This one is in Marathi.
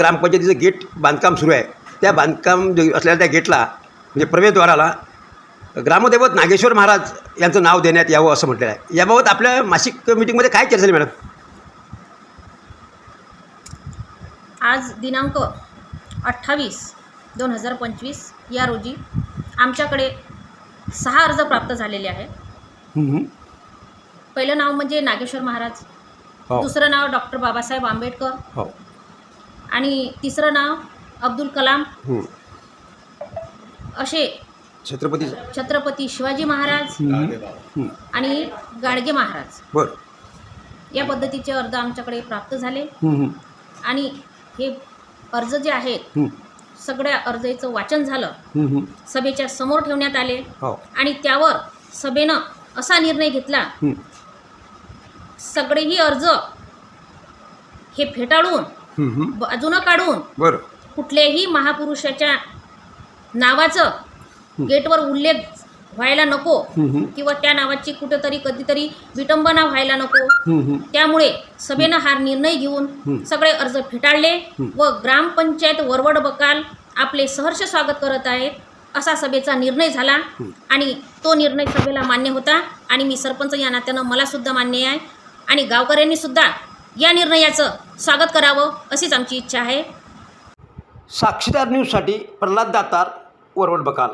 ग्रामपंचायतीचं गेट बांधकाम सुरू आहे. त्या बांधकाम जे असलेल्या त्या गेटला म्हणजे प्रवेशद्वाराला ग्रामदैवत नागेश्वर महाराज यांचं नाव देण्यात यावं असं म्हटलेलं आहे. याबाबत आपल्या मासिक मीटिंगमध्ये काय चर्चा झाली मॅडम? आज दिनांक अठ्ठावीस दोन हजार पंचवीस या रोजी आमच्याकडे सहा अर्ज प्राप्त झालेले आहे पहिलं नाव म्हणजे नागेश्वर महाराज. हो. दुसरं नाव डॉक्टर बाबासाहेब आंबेडकर. हो. आणि तिसरं नाव अब्दुल कलाम हं. असे छत्रपती छत्रपती शिवाजी महाराज हं. आणि गाडगे महाराज बरं या पद्धतीचे अर्ज आमच्याकडे प्राप्त झाले हं, हं. आणि हे अर्ज जे आहेत हं. सगळ्या अर्जाचं वाचन झालं हं, हं. सभेच्या समोर ठेवण्यात आले हो आणि त्यावर सभेनं असा निर्णय घेतला हं. सगळेही अर्ज हे फेटाळून. बाजूनं काढून बरं कुठल्याही महापुरुषाच्या नावाचं गेटवर उल्लेख व्हायला नको. किंवा त्या नावाची कुठेतरी कधीतरी विटंबना व्हायला नको. त्यामुळे सभेनं हा निर्णय घेऊन. सगळे अर्ज फेटाळले. व ग्रामपंचायत वरवड बकाल आपले सहर्ष स्वागत करत आहेत असा सभेचा निर्णय झाला. आणि तो निर्णय सभेला मान्य होता आणि मी सरपंच या नात्यानं मला सुद्धा मान्य आहे आणि गावकऱ्यांनी सुद्धा या निर्णयाचं स्वागत करावं अशीच आमची इच्छा आहे. साक्षीदार न्यूजसाठी प्रल्हाद दातार वरवड बकाल.